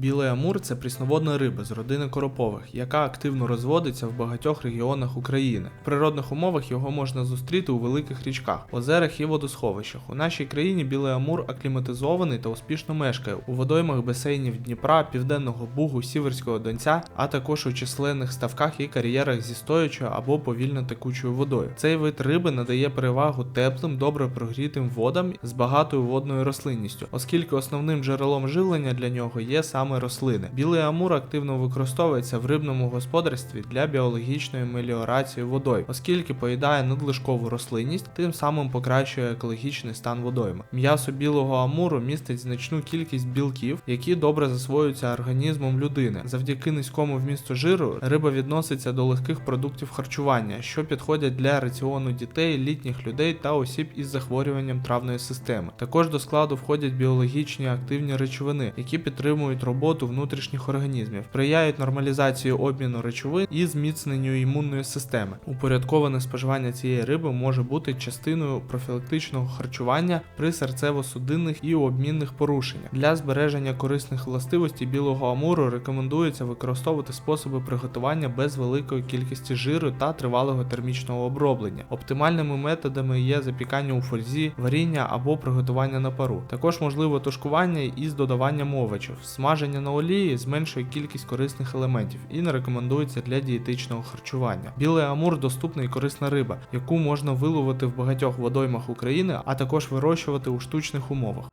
Білий амур це прісноводна риба з родини коропових, яка активно розводиться в багатьох регіонах України. В природних умовах його можна зустріти у великих річках, озерах і водосховищах. У нашій країні білий амур акліматизований та успішно мешкає у водоймах басейнів Дніпра, Південного Бугу, Сіверського Донця, а також у численних ставках і кар'єрах зі стоячою або повільно текучою водою. Цей вид риби надає перевагу теплим, добре прогрітим водам з багатою водною рослинністю, оскільки основним джерелом живлення для нього є саме рослини. Білий амур активно використовується в рибному господарстві для біологічної меліорації водой, оскільки поїдає надлишкову рослинність, тим самим покращує екологічний стан водойми. М'ясо білого амуру містить значну кількість білків, які добре засвоюються організмом людини. Завдяки низькому вмісту жиру риба відноситься до легких продуктів харчування, що підходять для раціону дітей, літніх людей та осіб із захворюванням травної системи. Також до складу входять біологічні активні речовини, які підтримують роботу внутрішніх організмів, сприяють нормалізації обміну речовин і зміцненню імунної системи. Упорядковане споживання цієї риби може бути частиною профілактичного харчування при серцево-судинних і обмінних порушеннях. Для збереження корисних властивостей білого амуру рекомендується використовувати способи приготування без великої кількості жиру та тривалого термічного оброблення. Оптимальними методами є запікання у фользі, варіння або приготування на пару. Також можливо тушкування із додаванням овочів. Смаження на олії зменшує кількість корисних елементів і не рекомендується для дієтичного харчування. Білий амур доступна і корисна риба, яку можна виловити в багатьох водоймах України, а також вирощувати у штучних умовах.